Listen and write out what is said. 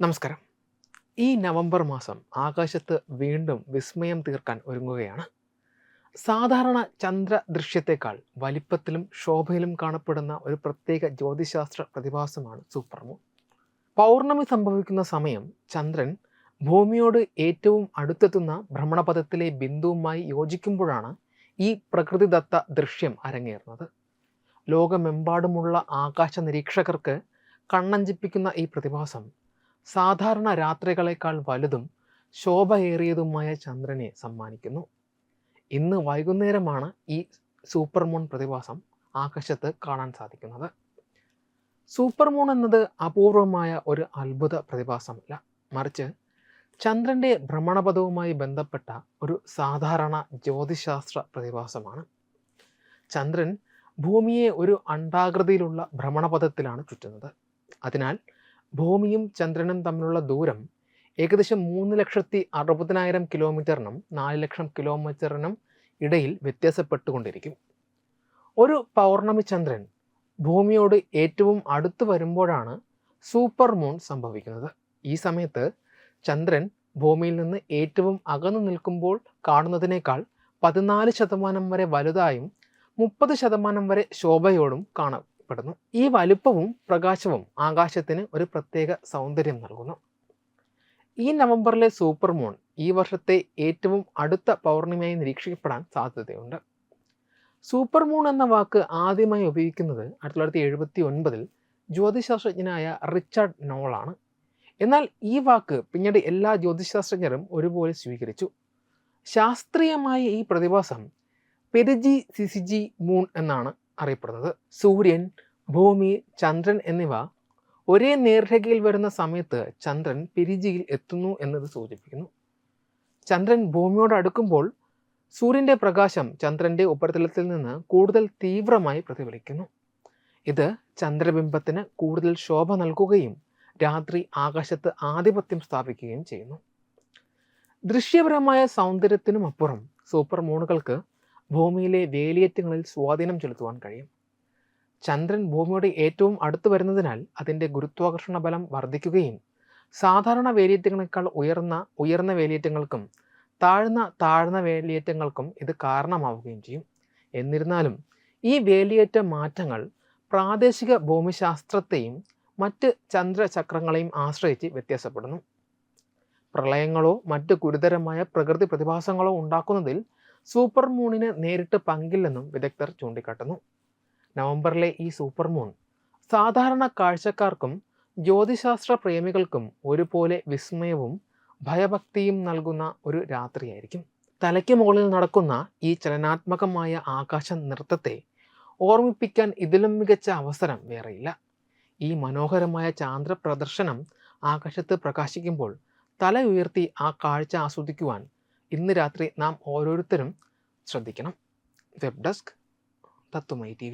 നമസ്കാരം. ഈ നവംബർ മാസം ആകാശത്ത് വീണ്ടും വിസ്മയം തീർക്കാൻ ഒരുങ്ങുകയാണ്. സാധാരണ ചന്ദ്ര ദൃശ്യത്തെക്കാൾ വലിപ്പത്തിലും ശോഭയിലും കാണപ്പെടുന്ന ഒരു പ്രത്യേക ജ്യോതിശാസ്ത്ര പ്രതിഭാസമാണ് സൂപ്പർമൂൺ പൗർണമി സംഭവിക്കുന്ന സമയം ചന്ദ്രൻ ഭൂമിയോട് ഏറ്റവും അടുത്തെത്തുന്ന ഭ്രമണപഥത്തിലെ ബിന്ദുവുമായി യോജിക്കുമ്പോഴാണ് ഈ പ്രകൃതിദത്ത ദൃശ്യം അരങ്ങേറുന്നത്. ലോകമെമ്പാടുമുള്ള ആകാശ നിരീക്ഷകർക്ക് കണ്ണഞ്ചിപ്പിക്കുന്ന ഈ പ്രതിഭാസം സാധാരണ രാത്രികളെക്കാൾ വലുതും ശോഭയേറിയതുമായ ചന്ദ്രനെ സമ്മാനിക്കുന്നു. ഇന്ന് വൈകുന്നേരമാണ് ഈ സൂപ്പർ മൂൺ പ്രതിഭാസം ആകാശത്ത് കാണാൻ സാധിക്കുന്നത്. സൂപ്പർ മൂൺ എന്നത് അപൂർവമായ ഒരു അത്ഭുത പ്രതിഭാസമല്ല. മറിച്ച് ചന്ദ്രന്റെ ഭ്രമണപഥവുമായി ബന്ധപ്പെട്ട ഒരു സാധാരണ ജ്യോതിശാസ്ത്ര പ്രതിഭാസമാണ്. ചന്ദ്രൻ ഭൂമിയെ ഒരു അണ്ടാകൃതിയിലുള്ള ഭ്രമണപഥത്തിലാണ് ചുറ്റുന്നത്. അതിനാൽ ഭൂമിയും ചന്ദ്രനും തമ്മിലുള്ള ദൂരം ഏകദേശം മൂന്ന് ലക്ഷത്തി അറുപതിനായിരം കിലോമീറ്ററിനും നാല് ലക്ഷം കിലോമീറ്ററിനും ഇടയിൽ വ്യത്യാസപ്പെട്ടുകൊണ്ടിരിക്കും. ഒരു പൗർണമി ചന്ദ്രൻ ഭൂമിയോട് ഏറ്റവും അടുത്ത് വരുമ്പോഴാണ് സൂപ്പർ മൂൺ സംഭവിക്കുന്നത്. ഈ സമയത്ത് ചന്ദ്രൻ ഭൂമിയിൽ നിന്ന് ഏറ്റവും അകന്നു നിൽക്കുമ്പോൾ കാണുന്നതിനേക്കാൾ പതിനാല് ശതമാനം വരെ വലുതായും മുപ്പത് ശതമാനം വരെ ശോഭയോടും കാണപ്പെടുന്നു ഈ വലുപ്പവും പ്രകാശവും ആകാശത്തിന് ഒരു പ്രത്യേക സൗന്ദര്യം നൽകുന്നു. ഈ നവംബറിലെ സൂപ്പർ മൂൺ ഈ വർഷത്തെ ഏറ്റവും അടുത്ത പൗർണിമയായി നിരീക്ഷിക്കപ്പെടാൻ സാധ്യതയുണ്ട്. സൂപ്പർ മൂൺ എന്ന വാക്ക് ആദ്യമായി ഉപയോഗിക്കുന്നത് ആയിരത്തി തൊള്ളായിരത്തി എഴുപത്തി ഒൻപതിൽ ജ്യോതിശാസ്ത്രജ്ഞനായ റിച്ചാർഡ് നോളാണ്. എന്നാൽ ഈ വാക്ക് പിന്നീട് എല്ലാ ജ്യോതിശാസ്ത്രജ്ഞരും ഒരുപോലെ സ്വീകരിച്ചു. ശാസ്ത്രീയമായ ഈ പ്രതിഭാസം പെരിജി സിസിജി മൂൺ എന്നാണ്. അറിയപ്പെടുന്നത്. സൂര്യൻ ഭൂമി ചന്ദ്രൻ എന്നിവ ഒരേ നേർരേഖയിൽ വരുന്ന സമയത്ത് ചന്ദ്രൻ പിരിജിയിൽ എത്തുന്നു എന്നത് സൂചിപ്പിക്കുന്നു. ചന്ദ്രൻ ഭൂമിയോട് അടുക്കുമ്പോൾ സൂര്യന്റെ പ്രകാശം ചന്ദ്രന്റെ ഉപരിതലത്തിൽ നിന്ന് കൂടുതൽ തീവ്രമായി പ്രതിഫലിക്കുന്നു. ഇത് ചന്ദ്രബിംബത്തിന് കൂടുതൽ ശോഭ നൽകുകയും രാത്രി ആകാശത്ത് ആധിപത്യം സ്ഥാപിക്കുകയും ചെയ്യുന്നു. ദൃശ്യപരമായ സൗന്ദര്യത്തിനും അപ്പുറം സൂപ്പർ മൂണുകൾക്ക് ഭൂമിയിലെ വേലിയേറ്റങ്ങളിൽ സ്വാധീനം ചെലുത്തുവാൻ കഴിയും. ചന്ദ്രൻ ഭൂമിയോട് ഏറ്റവും അടുത്ത് വരുന്നതിനാൽ അതിന്റെ ഗുരുത്വാകർഷണ ബലം വർദ്ധിക്കുകയും സാധാരണ വേലിയേറ്റങ്ങളെക്കാൾ ഉയർന്ന ഉയർന്ന വേലിയേറ്റങ്ങൾക്കും താഴ്ന്ന താഴ്ന്ന വേലിയേറ്റങ്ങൾക്കും ഇത് കാരണമാവുകയും ചെയ്യും. എന്നിരുന്നാലും ഈ വേലിയേറ്റ മാറ്റങ്ങൾ പ്രാദേശിക ഭൂമിശാസ്ത്രത്തെയും മറ്റ് ചന്ദ്രചക്രങ്ങളെയും ആശ്രയിച്ച് വ്യത്യാസപ്പെടുന്നു. പ്രളയങ്ങളോ മറ്റ് ഗുരുതരമായ പ്രകൃതി പ്രതിഭാസങ്ങളോ ഉണ്ടാക്കുന്നതിൽ സൂപ്പർ മൂണിന് നേരിട്ട് പങ്കില്ലെന്നും വിദഗ്ധർ ചൂണ്ടിക്കാട്ടുന്നു. നവംബറിലെ ഈ സൂപ്പർ മൂൺ സാധാരണ കാഴ്ചക്കാർക്കും ജ്യോതിശാസ്ത്ര പ്രേമികൾക്കും ഒരുപോലെ വിസ്മയവും ഭയഭക്തിയും നൽകുന്ന ഒരു രാത്രിയായിരിക്കും. തലയ്ക്ക് മുകളിൽ നടക്കുന്ന ഈ ചലനാത്മകമായ ആകാശ നൃത്തത്തെ ഓർമ്മിപ്പിക്കാൻ ഇതിലും മികച്ച അവസരം വേറെയില്ല. ഈ മനോഹരമായ ചാന്ദ്ര പ്രദർശനം ആകാശത്ത് പ്രകാശിക്കുമ്പോൾ തല ഉയർത്തി ആ കാഴ്ച ആസ്വദിക്കുവാൻ ഇന്ന് രാത്രി നാം ഓരോരുത്തരും ശ്രദ്ധിക്കണം. വെബ് ഡെസ്ക് തത്വമൈ ടി